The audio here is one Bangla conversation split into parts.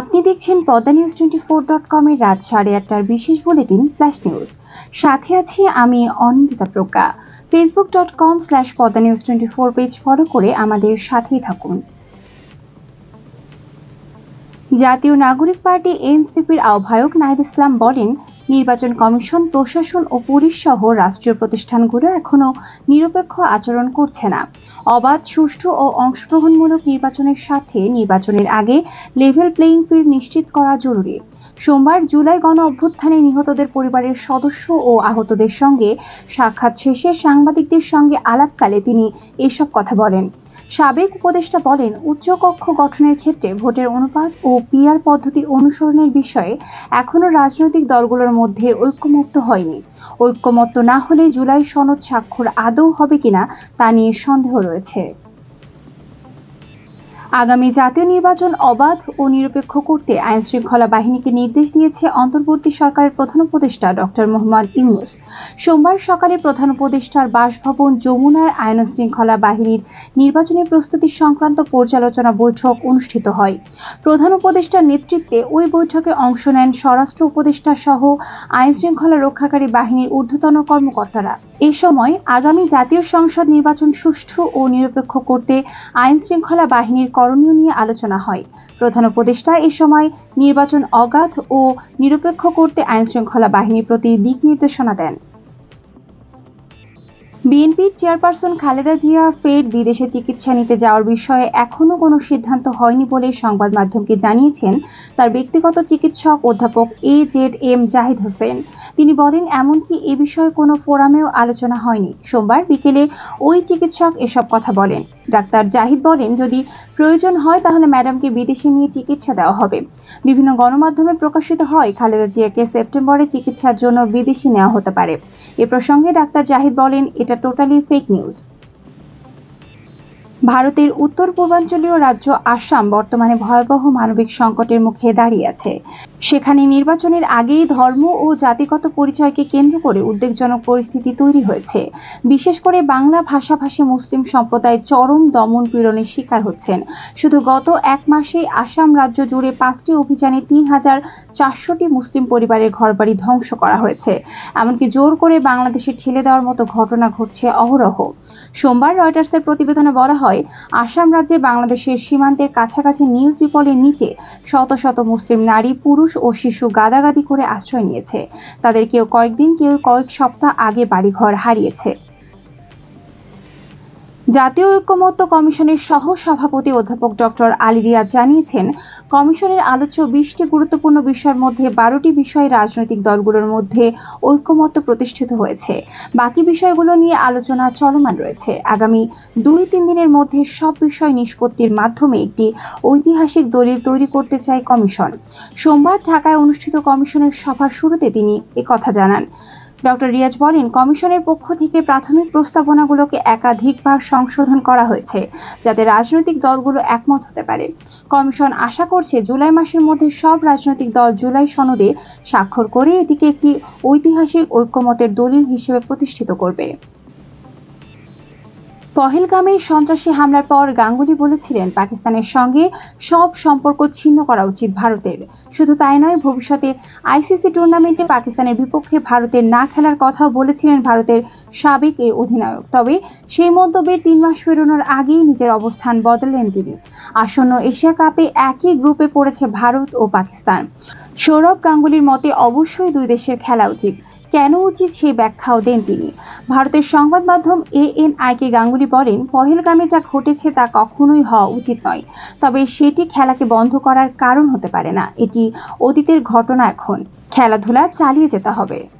আপনি দেখছেন Padma news twenty four dot কমের রাত সাড়ে আটটার বিশেষ বুলেটিন ফ্ল্যাশ নিউজ সাথে আছি আমি Anindita Pragya. Facebook dot com slash Padma news twenty four page follow করে আমাদের সাথেই থাকুন। জাতীয় নাগরিক পার্টি এনসিপির আহ্বায়ক নাহিদ ইসলাম বলেন নির্বাচন কমিশন, প্রশাসন ও পুলিশ সহ রাষ্ট্রীয় প্রতিষ্ঠানগুলো এখনও নিরপেক্ষ আচরণ করছে না। অবাধ, সুষ্ঠু ও অংশগ্রহণমূলক নির্বাচনের সাথে নির্বাচনের আগে লেভেল প্লেইং ফিল্ড নিশ্চিত করা জরুরি। সোমবার জুলাই গণ অভ্যুত্থানে নিহতদের পরিবারের সদস্য ও আহতদের সঙ্গে সাক্ষাৎ শেষে সাংবাদিকদের সঙ্গে আলাপকালে তিনি এসব কথা বলেন। সাবেক উপদেষ্টা বলেন, উচ্চকক্ষ গঠনের ক্ষেত্রে ভোটের অনুপাত ও পিআর পদ্ধতি অনুসরণের বিষয়ে এখনও রাজনৈতিক দলগুলোর মধ্যে ঐক্যমত্য হয়নি। ঐক্যমত্য না হলে জুলাই সনদ স্বাক্ষর আদৌ হবে কিনা তা নিয়ে সন্দেহ রয়েছে। আগামী জাতীয় নির্বাচন অবাধ ও নিরপেক্ষ করতে আইন শৃঙ্খলা বাহিনীকে নির্দেশ দিয়েছে অন্তর্বর্তী সরকারের প্রধান উপদেষ্টা ডক্টর মোহাম্মদ ইউনুস। সোমবার সকালে প্রধান উপদেষ্টার বাসভবন যমুনার আইন শৃঙ্খলা বাহিনীর নির্বাচনী প্রস্তুতি সংক্রান্ত পর্যালোচনা বৈঠক অনুষ্ঠিত হয়। প্রধান উপদেষ্টার নেতৃত্বে ওই বৈঠকে অংশ নেন স্বরাষ্ট্র উপদেষ্টা সহ আইন শৃঙ্খলা রক্ষাকারী বাহিনীর ঊর্ধ্বতন কর্মকর্তারা। এ সময় আগামী জাতীয় সংসদ নির্বাচন সুষ্ঠু ও নিরপেক্ষ করতে আইন শৃঙ্খলা বাহিনীর করণীয় নিয়ে আলোচনা হয়। প্রধান উপদেষ্টা এই সময় নির্বাচন অগাধ ও নিরপেক্ষ করতে আইন শৃঙ্খলা বাহিনীর প্রতি দিক নির্দেশনা দেন। বিএনপির চেয়ারপারসন খালেদা জিয়া ফের বিদেশে চিকিৎসা নিতে যাওয়ার বিষয়ে এখনও কোনো সিদ্ধান্ত হয়নি বলে সংবাদ মাধ্যমকে জানিয়েছেন তার ব্যক্তিগত চিকিৎসক অধ্যাপক A Z M Zahid Hossain. তিনি বলেন, এমনকি এ বিষয়ে কোনো ফোরামেও আলোচনা হয়নি। সোমবার বিকেলে ওই চিকিৎসক এসব কথা বলেন। ডাক্তার জাহিদ বলেন, যদি প্রয়োজন হয় তাহলে ম্যাডামকে বিদেশে নিয়ে চিকিৎসা দেওয়া হবে। বিভিন্ন গণমাধ্যমে প্রকাশিত হয়, খালেদা জিয়াকে সেপ্টেম্বরে চিকিৎসার জন্য বিদেশে নেওয়া হতে পারে। এ প্রসঙ্গে ডাক্তার জাহিদ বলেন, এটা টোটালি ফেক নিউজ ভারতের উত্তর পূর্বাঞ্চলীয় রাজ্য আসাম বর্তমানে ভয়াবহ মানবিক সংকটের মুখে দাঁড়িয়ে আছে। সেখানে নির্বাচনের আগেই ধর্ম ও জাতিগত পরিচয়কে কেন্দ্র করে উদ্বেগজনক পরিস্থিতি তৈরি হয়েছে। বিশেষ করে বাংলা ভাষাভাষী মুসলিম সম্প্রদায় চরম দমন পীড়নের শিকার হচ্ছেন। শুধু গত এক মাসেই আসাম রাজ্য জুড়ে পাঁচটি অভিযানে তিন হাজার চারশোটি মুসলিম পরিবারের ঘরবাড়ি ধ্বংস করা হয়েছে। এমনকি জোর করে বাংলাদেশে ঠেলে দেওয়ার মতো ঘটনা ঘটছে অহরহ। সোমবার রয়টার্সের প্রতিবেদনে বলা হয় আসাম রাজ্যে বাংলাদেশের সীমান্তের কাছাকাছি নীল ত্রিপলের নিচে শত শত মুসলিম নারী, পুরুষ ও শিশু গাদাগাদি করে আশ্রয় নিয়েছে। তাদের কেউ কয়েকদিন, কেউ কয়েক সপ্তাহ আগে বাড়িঘর হারিয়েছে। জাতীয় ঐক্যমত্য কমিশনের সহ সভাপতি অধ্যাপক ডক্টর আলী রিয়াজ জানিয়েছেন, কমিশনের আলোচ্য বিশটি গুরুত্বপূর্ণ বিষয়ের মধ্যে বারোটি বিষয় রাজনৈতিক দলগুলোর মধ্যে ঐক্যমত্য প্রতিষ্ঠিত হয়েছে। বাকি বিষয়গুলো নিয়ে আলোচনা চলমান রয়েছে। আগামী দুই তিন দিনের মধ্যে সব বিষয় নিষ্পত্তির মাধ্যমে একটি ঐতিহাসিক দলিল তৈরি করতে চায় কমিশন। সোমবার ঢাকায় অনুষ্ঠিত কমিশনের সভার শুরুতে তিনি কথা জানান। ডক্টর রিয়াজ বলেন, কমিশনের পক্ষ থেকে প্রাথমিক প্রস্তাবনাগুলোকে একাধিকবার সংশোধন করা হয়েছে যাতে রাজনৈতিক দলগুলো একমত হতে পারে। কমিশন আশা করছে জুলাই মাসের মধ্যে সব রাজনৈতিক দল জুলাই সনদে স্বাক্ষর করে এটিকে একটি ঐতিহাসিক ঐক্যমতের দলিল হিসেবে প্রতিষ্ঠিত করবে। পহেলগামে সন্ত্রাসী হামলার পর গাঙ্গুলি বলেছিলেন, পাকিস্তানের সঙ্গে সব সম্পর্ক ছিন্ন করা উচিত ভারতের। শুধু তাই নয়, ভবিষ্যতে আইসিসি টুর্নামেন্টে পাকিস্তানের বিপক্ষে ভারতের না খেলার কথাও বলেছিলেন ভারতের সাবেক এ অধিনায়ক। তবে সেই মন্তব্যের তিন মাস পেরোনোর আগেই নিজের অবস্থান বদলেন তিনি। আসন্ন এশিয়া কাপে একই গ্রুপে পড়েছে ভারত ও পাকিস্তান। সৌরভ গাঙ্গুলির মতে, অবশ্যই দুই দেশের খেলা উচিত। কেন উচিত সেই ব্যাখ্যাও দেন তিনি। ভারতের সংবাদ মাধ্যম এ এন এএনআইকে গাঙ্গুলি বলেন, পহেলগামে যা ঘটেছে তা কখনোই হওয়া উচিত নয়। তবে সেটি খেলাকে বন্ধ করার কারণ হতে পারে না। এটি অতীতের ঘটনা এখন। খেলাধুলা চালিয়ে যেতে হবে।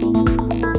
Thank you.